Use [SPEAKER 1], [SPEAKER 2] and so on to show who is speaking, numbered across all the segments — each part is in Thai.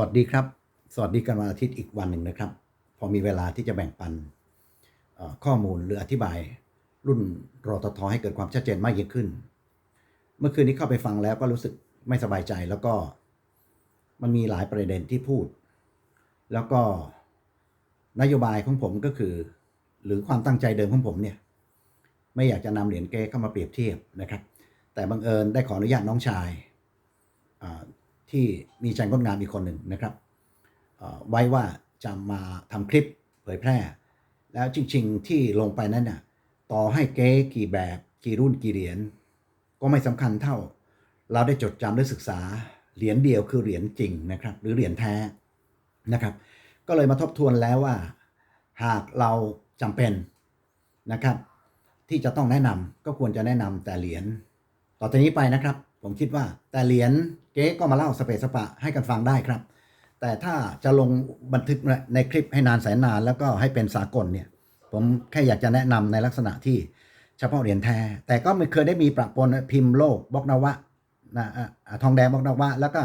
[SPEAKER 1] วัสดีครับ สวัสดีกันวันอาทิตย์อีกวันหนึ่งนะครับ พอมีเวลาที่จะแบ่งปันข้อมูลหรืออธิบาย รุ่นรอตทให้เกิดความชัดเจนมากยิ่งขึ้น เมื่อคืนนี้เข้าไปฟังแล้วก็รู้สึกไม่สบายใจแล้วก็มันมีหลายประเด็นที่พูด แล้วก็นโยบายของผมก็คือ หรือความตั้งใจเดิมของผมเนี่ยไม่อยากจะนำเหรียญเก๊เข้ามาเปรียบเทียบนะครับ แต่บังเอิญได้ขออนุญาตน้องชาย ที่มีใจงดงามอีกคนหนึ่งนะครับไว้ว่าจะมาทำคลิปเผยแพร่ แล้วจริง ๆ ที่ลงไปนั้นน่ะต่อให้เก๊กี่แบบกี่รุ่นกี่เหรียญก็ไม่สำคัญเท่า เราได้จดจำได้ศึกษาเหรียญเดียวคือเหรียญจริงนะครับ หรือเหรียญแท้นะครับ ก็เลยมาทบทวนแล้วว่า หากเราจำเป็นนะครับ ที่จะต้องแนะนำก็ควรจะแนะนำแต่เหรียญต่อจากนี้ไปนะครับ ผมคิดว่าแต่เหรียญ เก๊ก็มาเล่าสเปซสปะให้กันฟังได้ครับ แต่ถ้าจะลงบันทึกในคลิปให้นานแสนนาน แล้วก็ให้เป็นสากลเนี่ยผมแค่อยากจะแนะนำในลักษณะที่เฉพาะเหรียญแท้ แต่ก็ไม่เคยได้มีประปนพิมพ์โลกบล็อกนวะนะทองแดงบล็อกนวะแล้วก็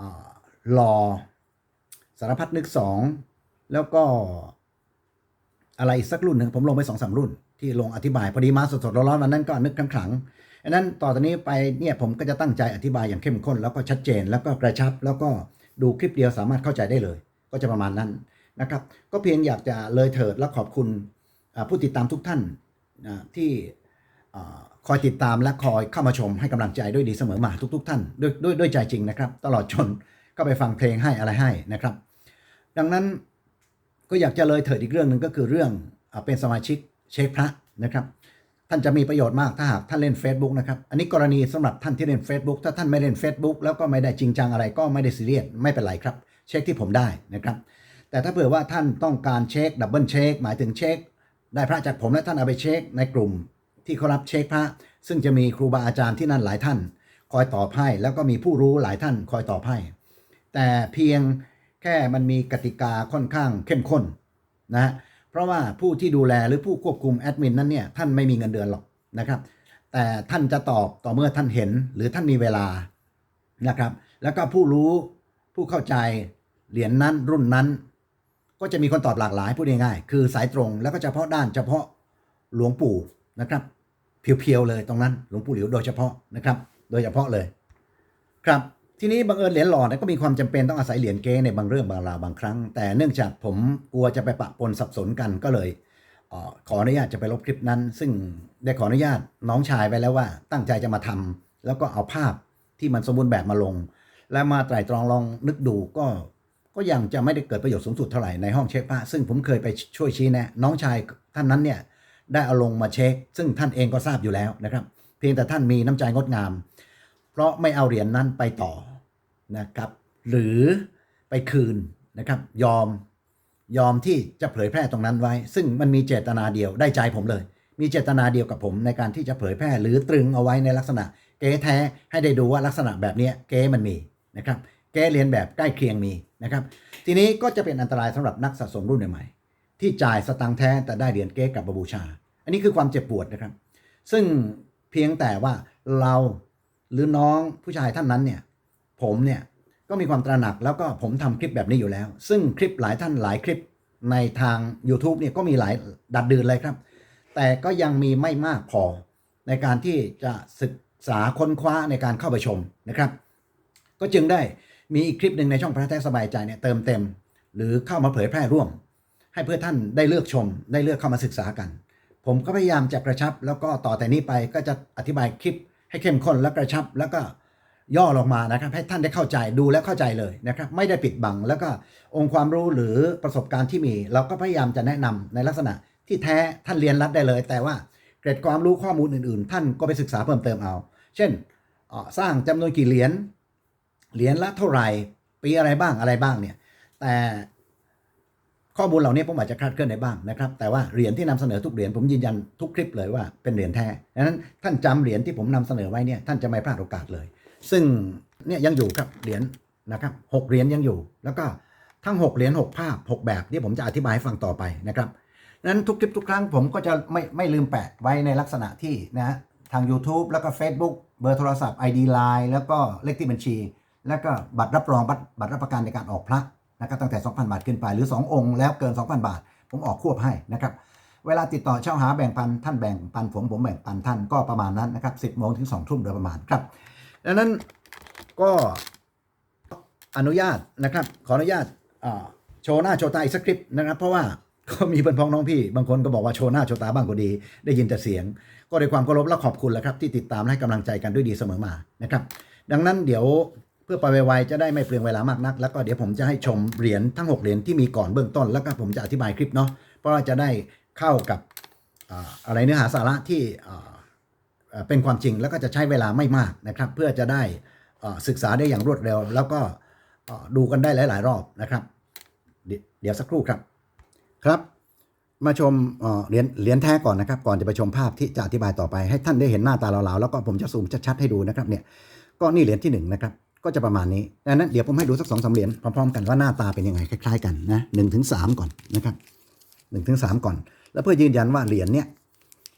[SPEAKER 1] อ่าหล่อสารพัดนึกสองแล้วก็อะไรอีกสักรุ่นหนึ่งผมลงไปสองสามรุ่นที่ลงอธิบาย พอดีมาสดๆร้อนๆวันนั้นก็นึกครั้งๆ อันนั้นต่อจากนี้ไปเนี่ยผมก็จะตั้งใจอธิบายอย่างเข้มข้น แล้วก็ชัดเจนแล้วก็กระชับ แล้วก็ดูคลิปเดียวสามารถเข้าใจได้เลย ก็จะประมาณนั้นนะครับ ก็เพียงอยากจะเลยเถิดและขอบคุณผู้ติดตามทุกท่านที่คอยติดตามและคอยเข้ามาชมให้กำลังใจด้วยดีเสมอมาทุก ๆ ท่านด้วยด้วยด้วยใจจริงนะครับ ตลอดจนก็ไปฟังเพลงให้อะไรให้นะครับ ดังนั้นก็อยากจะเลยเถิดอีกเรื่องหนึ่งก็คือเรื่องเป็นสมาชิกเช็คพระนะครับ ท่านจะมีประโยชน์มากถ้าหากท่านเล่น Facebook นะครับ อันนี้กรณีสำหรับท่านที่เล่น Facebook ถ้าท่านไม่เล่น Facebook แล้วก็ไม่ได้จริงจังอะไรก็ไม่ได้ซีเรียสไม่เป็นไรครับ เช็คที่ผมได้นะครับ แต่ถ้าเผื่อว่าท่านต้องการเช็คดับเบิลเช็คหมายถึงเช็ค ได้พระจากผมและท่านเอาไปเช็คในกลุ่ม ที่เขารับเช็คพระ ซึ่งจะมีครูบาอาจารย์ที่นั่นหลายท่าน คอยตอบให้แล้วก็มีผู้รู้หลายท่านคอยตอบให้แต่เพียงแค่มันมีกติกาค่อนข้างเข้มข้นนะฮะ ราะว่าผู้ที่ดูแลหรือผู้ควบคุมแอดมินนั้นเนี่ยท่านไม่มีเงินเดือนหรอกนะครับ แต่ท่านจะตอบต่อเมื่อท่านเห็นหรือท่านมีเวลานะครับ แล้วก็ผู้รู้ผู้เข้าใจเหรียญนนั้นรุ่นนั้น ก็จะมีคนตอบหลากหลายพูดง่ายๆคือสายตรงแล้วก็เฉพาะด้านเฉพาะหลวงปู่นะครับ เพียวๆเลยตรงนั้นหลวงปู่หลิวโดยเฉพาะนะครับ โดยเฉพาะเลยครับ ทีนี้บังเอิญเหรียญหล่อเนี่ยก็มีความจำเป็นต้องอาศัยเหรียญเก๊ในบางเรื่องบางราวบางครั้ง แต่เนื่องจากผมกลัวจะไปปะปนสับสนกันก็เลยอขออนุญาตจะไปลบคลิปนั้น ซึ่งได้ขออนุญาตน้องชายไปแล้วว่า ตั้งใจจะมาทำแล้วก็เอาภาพที่มันสมบูรณ์แบบมาลง แล้วมาไตร่ตรองลองนึกดูก็ก็ยังจะไม่ได้เกิดประโยชน์สูงสุดเท่าไหร่ในห้องเช็คพระซึ่งผมเคยไปช่วยชี้แนะน้องชายท่านนั้นเนี่ยได้เอาลงมาเช็ค ซึ่งท่านเองก็ทราบอยู่แล้วนะครับ เพียงแต่ท่านมีน้ำใจงดงาม เพราะไม่เอาเหรียญนั้นไปต่อนะครับ หรือไปคืนนะครับ ยอมยอมที่จะเผยแพร่ตรงนั้นไว้ ซึ่งมันมีเจตนาเดียวได้ใจผมเลย มีเจตนาเดียวกับผมในการที่จะเผยแพร่หรือตรึงเอาไว้ในลักษณะ เก๊แท้ให้ได้ดูว่าลักษณะแบบนี้เก๊มันมีนะครับเก๊เรียนแบบใกล้เคียงมีนะครับ ทีนี้ก็จะเป็นอันตรายสำหรับนักสะสมรุ่นใหม่ๆที่จ่ายสตังค์แท้แต่ได้เหรียญเก๊กลับมาบูชา อันนี้คือความเจ็บปวดนะครับ ซึ่งเพียงแต่ว่าเรา หรือน้องผู้ชายท่านนั้นเนี่ยผมเนี่ยก็มีความตระหนักแล้วก็ผมทำคลิปแบบนี้อยู่แล้ว ซึ่งคลิปหลายท่านหลายคลิปในทาง YouTube เนี่ยก็มีหลายดัดดืนเลยครับ แต่ก็ยังมีไม่มากพอในการที่จะศึกษาค้นคว้าในการเข้าไปชมนะครับ ก็จึงได้มีอีกคลิปหนึ่งในช่องพระแท้สบายใจเนี่ยเติมเต็ม หรือเข้ามาเผยแพร่ร่วม ให้เพื่อท่านได้เลือกชม ได้เลือกเข้ามาศึกษากัน ผมก็พยายามจะกระชับ แล้วก็ต่อแต่นี้ไปก็จะอธิบายคลิป ให้เข้มข้นและกระชับแล้วก็ย่อลงมานะครับ ให้ท่านได้เข้าใจดูและเข้าใจเลยนะครับ ไม่ได้ปิดบังแล้วก็องค์ความรู้หรือประสบการณ์ที่มี เราก็พยายามจะแนะนำในลักษณะที่แท้ท่านเรียนรัดได้เลย แต่ว่าเกร็ดความรู้ข้อมูลอื่นๆ ท่านก็ไปศึกษาเพิ่มเติมเอา เช่นสร้างจำนวนกี่เหรียญเหรียญละเท่าไหร่ปีอะไรบ้างอะไรบ้างเนี่ยแต่ ข้อมูลเหล่านี้ผมอาจจะคลาดเคลื่อนได้บ้างนะครับ แต่ว่าเหรียญที่นำเสนอทุกเหรียญผมยืนยันทุกคลิปเลยว่าเป็นเหรียญแท้ดังนั้นท่านจำเหรียญที่ผมนำเสนอไว้เนี่ยท่านจะไม่พลาดโอกาสเลย ซึ่งเนี่ยยังอยู่ครับเหรียญนะครับหกเหรียญยังอยู่ แล้วก็ทั้ง 6 เหรียญ6ภาพ 6 แบบที่ผมจะอธิบายให้ฟังต่อไปนะครับนั้นทุกคลิปทุกครั้งผมก็จะไม่ไม่ลืมแปะไว้ในลักษณะที่นะฮะทาง YouTube แล้วก็ Facebook เบอร์โทรศัพท์ ID Line แล้วก็เลขที่บัญชี แล้วก็บัตรรับรองบัตรบัตรรับประกันในการออกพระ นะครับตั้งแต่ 2,000 บาทขึ้นไปหรือ 2 องค์แล้วเกิน 2,000 บาท ผมออกควบให้นะครับเวลาติดต่อเช่าหาแบ่งปันท่านแบ่งปันผมผมแบ่งปันท่านก็ประมาณนั้นนะครับ10โมงถึง2ทุ่มโดยประมาณครับดังนั้นก็อนุญาตนะครับ ขออนุญาตโชว์หน้าโชว์ตาอีกสักคลิปนะครับ เพราะว่าก็มีเพื่อนพ้องน้องพี่ บางคนก็บอกว่าโชว์หน้าโชว์ตาบ้างก็ดี ได้ยินแต่เสียง ก็ด้วยความเคารพและขอบคุณแหละครับ ที่ติดตามและให้กำลังใจกันด้วยดีเสมอมานะครับ ดังนั้นเดี๋ยว เพื่อไปไวๆจะได้ไม่เปลืองเวลามากนัก แล้วก็เดี๋ยวผมจะให้ชมเหรียญทั้ง 6 เหรียญที่มีก่อนเบื้องต้น แล้วก็ผมจะอธิบายคลิปเนาะเพราะว่าจะได้เข้ากับอะไรเนื้อหาสาระที่เป็นความจริงแล้วก็จะใช้เวลาไม่มากนะครับ เพื่อจะได้ศึกษาได้อย่างรวดเร็ว แล้วก็ดูกันได้หลาย ๆ รอบนะครับ เดี๋ยวสักครู่ครับครับ มาชมเหรียญเหรียญแท้ก่อนนะครับ ก่อนจะไปชมภาพที่จะอธิบายต่อไปให้ท่านได้เห็นหน้าตาเราๆแล้วก็ผมจะซูมชัดๆให้ดูนะครับเนี่ยก็นี่เหรียญที่หนึ่งนะครับ ก็จะประมาณนี้ดังนั้นเดี๋ยวผมให้ดูสักสองสามเหรียญพร้อมๆกันว่าหน้าตาเป็นยังไงคล้าย ๆ กันนะหนึ่งถึงสามก่อนนะครับหนึ่งถึงสามก่อน แล้วเพื่อยืนยันว่าเหรียญเนี่ย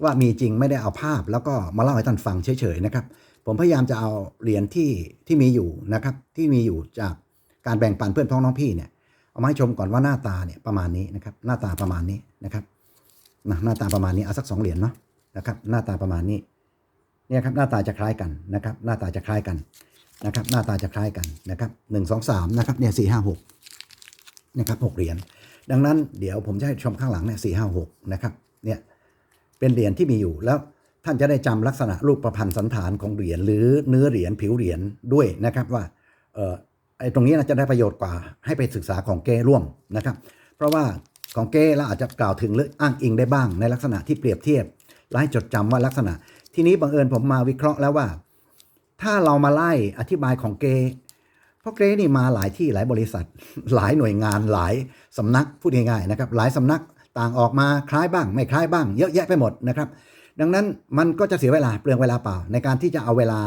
[SPEAKER 1] ว่ามีจริงไม่ได้เอาภาพแล้วก็มาเล่าให้ท่านฟังเฉยๆนะครับ ผมพยายามจะเอาเหรียญที่ที่มีอยู่นะครับที่มีอยู่จากการแบ่งปันเพื่อนพ้องน้องพี่เนี่ยเอามาให้ชมก่อนว่าหน้าตาเนี่ยประมาณนี้นะครับหน้าตาประมาณนี้นะครับนะหน้าตาประมาณนี้เอาสักสองเหรียญเนาะนะครับหน้าตาประมาณนี้เนี่ยครับหน้าตาจะคล้ายกันนะครับหน้าตาจะคล้ายกัน นะครับหน้าตาจะคล้ายกันนะครับหนึ่งสองสามนะครับเนี่ยสี่ห้าหกนะครับหกเหรียญดังนั้นเดี๋ยวผมจะให้ชมข้างหลังเนี่ยสี่ห้าหกนะครับเนี่ยเป็นเหรียญที่มีอยู่แล้วท่านจะได้จำลักษณะรูปประพันธ์สันฐานของเหรียญหรือเนื้อเหรียญผิวเหรียญด้วยนะครับว่าเออไอ้ตรงนี้นะจะได้ประโยชน์กว่าให้ไปศึกษาของเก้ร่วมนะครับ เพราะว่าของเก้เราอาจจะกล่าวถึงหรืออ้างอิงได้บ้างในลักษณะที่เปรียบเทียบและให้จดจำว่าลักษณะ ทีนี้บังเอิญผมมาวิเคราะห์แล้วว่า ถ้าเรามาไล่อธิบายของเกเพราะเกนี่มาหลายที่หลายบริษัท หลายหน่วยงานหลายสำนักพูดง่ายๆนะครับหลายสำนักต่างออกมาคล้ายบ้าง ไม่คล้ายบ้าง เยอะแยะไปหมดนะครับ ดังนั้นมันก็จะเสียเวลาเปลืองเวลาเปล่า ในการที่จะเอาเวลา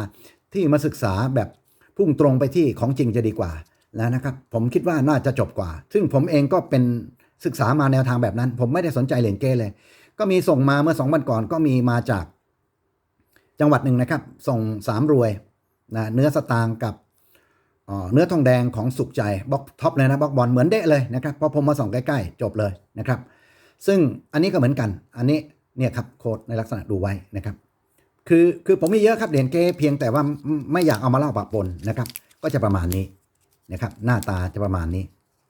[SPEAKER 1] ที่มาศึกษาแบบพุ่งตรงไปที่ของจริงจะดีกว่าแล้วนะครับ ผมคิดว่าน่าจะจบกว่า ซึ่งผมเองก็เป็นศึกษามาแนวทางแบบนั้น ผมไม่ได้สนใจเหรียญเกเลย ก็มีส่งมาเมื่อสองวันก่อนก็มีมาจาก จังหวัดหนึ่งนะครับ ส่งสามรวยนะเนื้อสตางกับเนื้อทองแดงของสุขใจบล็อกท็อปเลยนะบล็อกบอลเหมือนเดะเลยนะครับพอผมมาส่องใกล้ๆ จบเลยนะครับ ซึ่งอันนี้ก็เหมือนกัน อันนี้เนี่ยครับโค้ดในลักษณะดูไว้นะครับ คือคือผมมีเยอะครับเหรียญเก้เพียงแต่ว่าไม่อยากเอามาเล่าปะปนนะครับ ก็จะประมาณนี้นะครับ หน้าตาจะประมาณนี้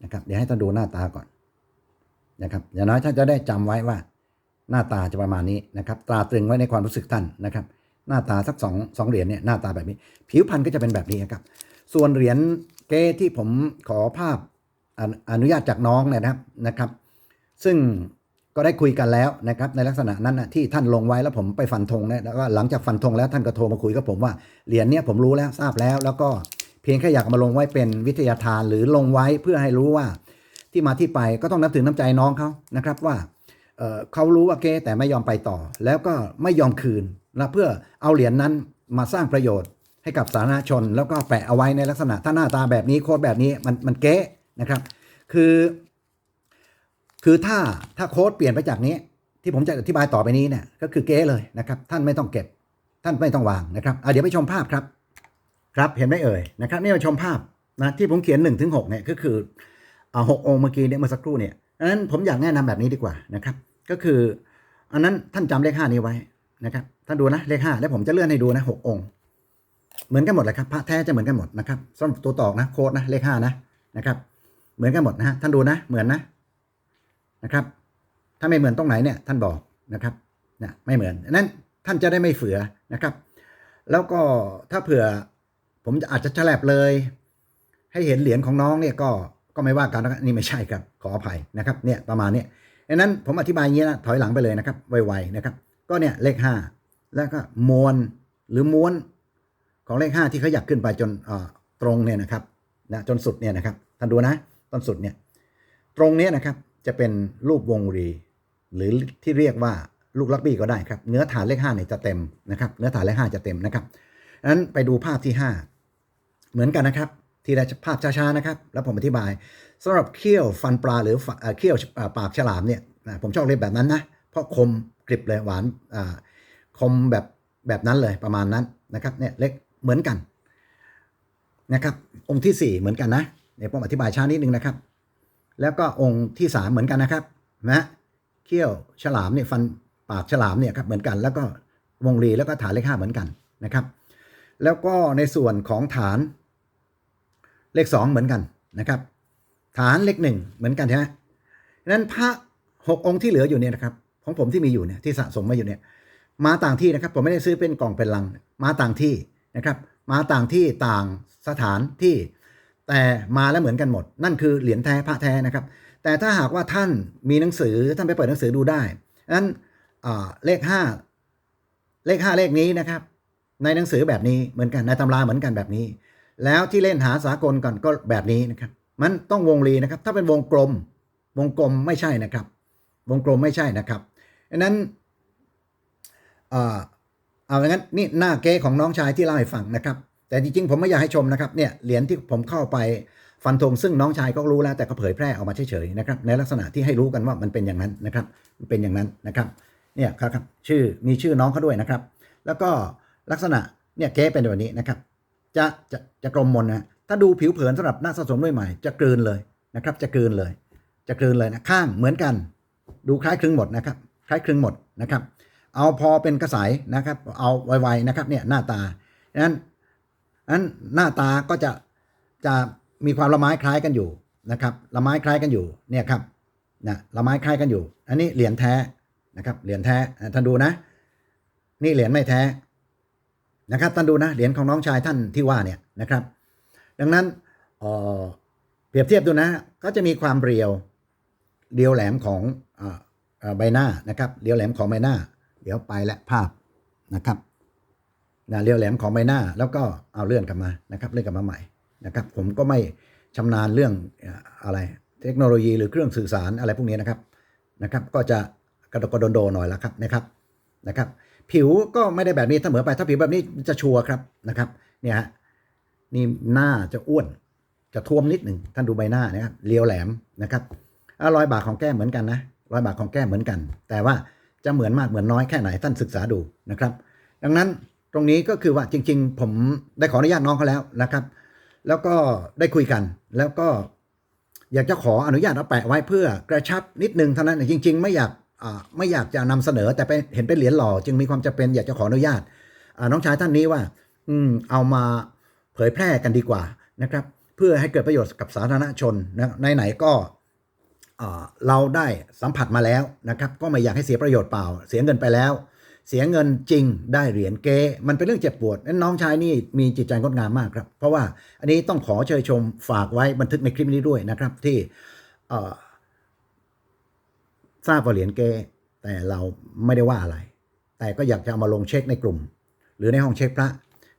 [SPEAKER 1] นะครับ เดี๋ยวให้ท่านดูหน้าตาก่อนนะครับอย่างน้อยท่านจะได้จำไว้ว่า หน้าตาจะประมาณนี้นะครับ ตราตรึงไว้ในความรู้สึกท่านนะครับ หน้าตาสักสองสองเหรียญเนี่ยหน้าตาแบบนี้ ผิวพรรณก็จะเป็นแบบนี้ครับ ส่วนเหรียญเก้ที่ผมขอภาพอนุอนุญาตจากน้องนะครับนะครับ ซึ่งก็ได้คุยกันแล้วนะครับ ในลักษณะนั้นนะที่ท่านลงไว้แล้วผมไปฟันธงนะแล้วก็หลังจากฟันธงแล้วท่านก็โทรมาคุยกับผมว่าเหรียญเนี้ยผมรู้แล้วทราบแล้ว แล้วก็เพียงแค่อยากมาลงไว้เป็นวิทยาทานหรือลงไว้เพื่อให้รู้ว่าที่มาที่ไปก็ต้องนับถือน้ำใจน้องเขานะครับว่าเเขารู้ว่าเก้แต่ไม่ยอมไปต่อ แล้วก็ไม่ยอมคืน นะเพื่อเอาเหรียญนั้นมาสร้างประโยชน์ให้กับสาธารณชน แล้วก็แปะเอาไว้ในลักษณะถ้าหน้าตาแบบนี้โค้ดแบบนี้มันมันเก๊นะครับ คือ คือถ้าถ้าโค้ดเปลี่ยนไปจากนี้ ที่ผมจะอธิบายต่อไปนี้เนี่ยก็คือเก๊เลยนะครับ ท่านไม่ต้องเก็บ ท่านไม่ต้องวางนะครับอะเดี๋ยวไปชมภาพครับ ครับเห็นไหมเอ่ยนะครับ นี่มาชมภาพนะที่ผมเขียน1นถึงหเนี่ยก็คืออ่าหกองค์เมื่อกี้เนี่ยเมื่อสักครู่เนี่ยดังนั้นผมอยากแนะนำแบบนี้ดีกว่านะครับ ก็คือ อันนั้นท่านจำเลขห้านี้ไว้นะครับ ท่านดูนะเลขห้าแล้วผมจะเลื่อนให้ดูนะหกองค์ เหมือนกันหมดเลยครับพระแท้จะเหมือนกันหมดนะครับสำหรับตัวตอกนะโค้ดนะเลขห้านะนะครับ เหมือนกันหมดนะฮะท่านดูนะเหมือนนะนะครับ ถ้าไม่เหมือนตรงไหนเนี่ยท่านบอกนะครับนะไม่เหมือนนั้นท่านจะได้ไม่เฝือนะครับ แล้วก็ถ้าเผื่อผมจะอาจจะแฉลบเลย ให้เห็นเหรียญของน้องเนี่ยก็ก็ไม่ว่ากันนะนี่ไม่ใช่ครับขออภัยนะครับเนี่ยประมาณเนี้ยดังนั้นผมอธิบายอย่างนี้นะถอยหลังไปเลยนะครับไวๆนะครับ ก็เนี่ยเลขห้า แล้วก็มวลหรือม้วนของเลขห้าที่เขาอยากขึ้นไปจนตรงเนี่ยนะครับนะจนสุดเนี่ยนะครับท่านดูนะต้นสุดเนี่ยตรงเนี้ยนะครับจะเป็นรูปวงรีหรือที่เรียกว่าลูกลักบี้ก็ได้ครับเนื้อฐานเลขห้าเนี่ยจะเต็มนะครับเนื้อฐานเลขห้าจะเต็มนะครับนั้นไปดูภาพที่ห้าเหมือนกันนะครับ ทีละภาพช้าๆนะครับ แล้วผมอธิบายสำหรับเขี้ยวฟันปลาหรือเขี้ยวปากฉลามเนี่ยผมชอบเรียกแบบนั้นนะเพราะคมกริบเลยหวานอ คมแบบแบบนั้นเลยประมาณนั้นนะครับเนี่ยเล็กเหมือนกันนะครับองค์ที่ 4 เหมือนกันนะเดี๋ยวผมอธิบายช้านิดนึงนะครับ แล้วก็องค์ที่ 3 เหมือนกันนะครับนะเขี้ยวฉลามเนี่ยฟันปากฉลามเนี่ยครับเหมือนกัน แล้วก็วงรีแล้วก็ฐานเลขห้าเหมือนกันนะครับ แล้วก็ในส่วนของฐานเลข 2 เหมือนกันนะครับ ฐานเลขหนึ่งเหมือนกันใช่ไหมนั้นพระหกองค์ที่เหลืออยู่เนี่ยนะครับ ของผมที่มีอยู่เนี่ยที่สะสมมาอยู่เนี่ย มาต่างที่นะครับ ผมไม่ได้ซื้อเป็นกล่องเป็นลัง มาต่างที่นะครับ มาต่างที่ต่างสถานที่ แต่มาแล้วเหมือนกันหมด นั่นคือเหรียญแท้พระแท้นะครับ แต่ถ้าหากว่าท่านมีหนังสือท่านไปเปิดหนังสือดูได้นั้นเลขห้าเลขห้าเลขนี้นะครับ ในหนังสือแบบนี้เหมือนกันในตำราเหมือนกันแบบนี้ แล้วที่เล่นหาสากลก่อนก็แบบนี้นะครับ มันต้องวงรีนะครับ ถ้าเป็นวงกลม วงกลมไม่ใช่นะครับ วงกลมไม่ใช่นะครับดังนั้น อ่อเอาอย่างนั้นนี่หน้าเก๊ของน้องชายที่เล่าให้ฟังนะครับ แต่จริงๆผมไม่อยากให้ชมนะครับเนี่ยเหรียญที่ผมเข้าไปฟันธงซึ่งน้องชายก็รู้แล้วแต่ก็เผยแพร่ออกมาเฉยๆนะครับในลักษณะที่ให้รู้กันว่ามันเป็นอย่างนั้นนะครับเป็นอย่างนั้นนะครับเนี่ยครับครับชื่อมีชื่อน้องเขาด้วยนะครับ แล้วก็ลักษณะเนี่ยเก๊เป็นแบบนี้นะครับ จะจะจะกลมมนนะถ้าดูผิวเผินสำหรับนักสะสมด้วยใหม่ จะกลืนเลยนะครับ จะกลืนเลย จะกลืนเลยนะข้างเหมือนกัน ดูคล้ายคลึงหมดนะครับ คล้ายคลึงหมดนะครับ เอาพอเป็นกระสายนะครับ เอาไวๆนะครับเนี่ยหน้าตาดังนั้นนั้นหน้าตาก็จะจะมีความละไม้คล้ายกันอยู่นะครับละไม้คล้ายกันอยู่เนี่ยครับนะละไม้คล้ายกันอยู่ อันนี้เหรียญแท้นะครับเหรียญแท้ท่านดูนะ นี่เหรียญไม่แท้นะครับท่านดูนะเหรียญของน้องชายท่านที่ว่าเนี่ยนะครับ ดังนั้นเออเปรียบเทียบดูนะ ก็จะมีความเรียวเรียวแหลมของอ่าอ่าใบหน้านะครับเรียวแหลมของใบหน้า เดี๋ยวไปและภาพนะครับนะเรียวแหลมของใบหน้าแล้วก็เอาเลื่อนกลับมานะครับเลื่อนกลับมาใหม่นะครับ ผมก็ไม่ชำนาญเรื่องอะไรเทคโนโลยีหรือเครื่องสื่อสารอะไรพวกนี้นะครับนะครับ ก็จะกระดกกระโดนโดหน่อยละครับนะครับนะครับ ผิวก็ไม่ได้แบบนี้เสมอไปถ้าผิวแบบนี้จะชัวร์ครับนะครับเนี่ยฮะนี่หน้าจะอ้วนจะท่วมนิดหนึ่งท่านดูใบหน้านะครับเรียวแหลมนะครับอะรอยบากของแก้เหมือนกันนะรอยบากของแก้เหมือนกัน แต่ว่า จะเหมือนมากเหมือนน้อยแค่ไหนท่านศึกษาดูนะครับ ดังนั้นตรงนี้ก็คือว่าจริง ๆ ผมได้ขออนุญาตน้องเขาแล้วนะครับ แล้วก็ได้คุยกันแล้วก็อยากจะขออนุญาตเอาแปะไว้เพื่อกระชับนิดนึงเท่านั้นจริง ๆ ไม่อยากไม่อยากจะนำเสนอแต่ไปเห็นเป็นเหรียญหล่อจึงมีความจำเป็นอยากจะขออนุญาตน้องชายท่านนี้ว่า อืมเอามาเผยแพร่กันดีกว่านะครับ เพื่อให้เกิดประโยชน์กับสาธารณชนนะไหนๆก็ เราได้สัมผัสมาแล้วนะครับก็ไม่อยากให้เสียประโยชน์เปล่า เสียเงินไปแล้ว เสียเงินจริงได้เหรียญเกมันเป็นเรื่องเจ็บปวดนั้นน้องชายนี่มีจิตใจงดงามมากครับ เพราะว่าอันนี้ต้องขอเชิญชมฝากไว้บันทึกในคลิปนี้ด้วยนะครับที่ทราบว่าเหรียญเกแต่เราไม่ได้ว่าอะไร แต่ก็อยากจะเอามาลงเช็คในกลุ่ม หรือในห้องเช็คพระ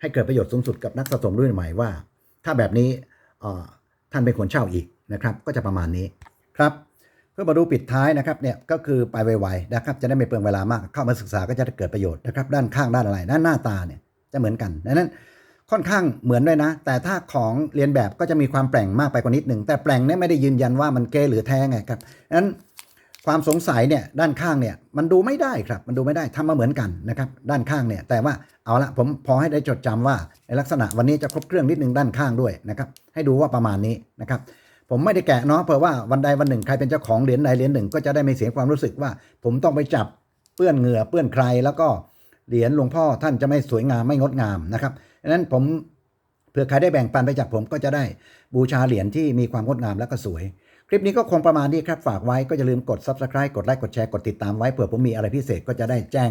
[SPEAKER 1] ให้เกิดประโยชน์สูงสุดกับนักสะสมรุ่นใหม่ว่า ถ้าแบบนี้ท่านเป็นคนเช่าอีกนะครับ ก็จะประมาณนี้ครับ เพื่อมาดูปิดท้ายนะครับเนี่ยก็คือไปไวๆนะครับจะได้ไม่เปลืองเวลามาก เข้ามาศึกษาก็จะเกิดประโยชน์นะครับด้านข้างด้านอะไรด้านหน้าตาเนี่ยจะเหมือนกันดังนั้นค่อนข้างเหมือนด้วยนะ แต่ถ้าของเรียนแบบก็จะมีความแปลงมากไปกว่านิดหนึ่งแต่แปลงเนี่ยไม่ได้ยืนยันว่ามันเกหรือแท้ไงครับดังนั้นความสงสัยเนี่ยด้านข้างเนี่ยมันดูไม่ได้ครับมันดูไม่ได้ทำมาเหมือนกันนะครับด้านข้างเนี่ยแต่ว่าเอาละผมพอให้ได้จดจำว่าในลักษณะวันนี้จะครบเครื่องนิดนึงด้านข้างด้วยนะครับให้ดูว่าประมาณนี้นะครับ ผมไม่ได้แกะเนาะเผื่อว่าวันใดวันหนึ่งใครเป็นเจ้าของเหรียญใดเหรียญหนึ่งก็จะได้ไม่เสียความรู้สึกว่า ผมต้องไปจับเปื้อนเหงื่อเปื้อนใครแล้วก็เหรียญหลวงพ่อท่านจะไม่สวยงามไม่งดงามนะครับดังนั้นผมเผื่อใครได้แบ่งปันไปจากผมก็จะได้บูชาเหรียญที่มีความงดงามและก็สวย คลิปนี้ก็คงประมาณนี้ครับฝากไว้ก็อย่าลืมกด subscribe กดไลค์กดแชร์กดติดตามไว้เผื่อผมมีอะไรพิเศษก็จะได้แจ้ง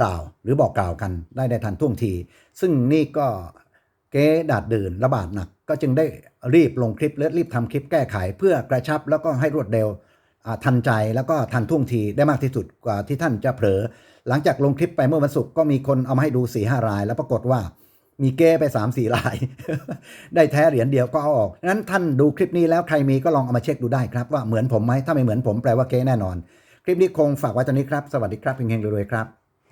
[SPEAKER 1] กล่าวหรือบอกกล่าวกันได้ในทันท่วงที ซึ่งนี่ก็ เก๊ดาดดื่นระบาดหนัก ก็จึงได้รีบลงคลิปและรีบทำคลิปแก้ไข เพื่อกระชับแล้วก็ให้รวดเร็วทันใจแล้วก็ทันท่วงทีได้มากที่สุดกว่าที่ท่านจะเผลอ หลังจากลงคลิปไปเมื่อวันศุกร์ก็มีคนเอามาให้ดู4ี่ห้าราย แล้วปรากฏว่ามีเก้ไป3ามสี่ราย ได้แท้เหรียญเดียวก็เอาออกงั้นท่านดูคลิปนี้แล้วใครมีก็ลองเอามาเช็คดูได้ครับ ว่าเหมือนผมไหมถ้าไม่เหมือนผมแปลว่าเก้แน่นอน คลิปนี้คงฝากไว้ตอนนี้ครับ สวัสดีครับเฮงรวยๆครับ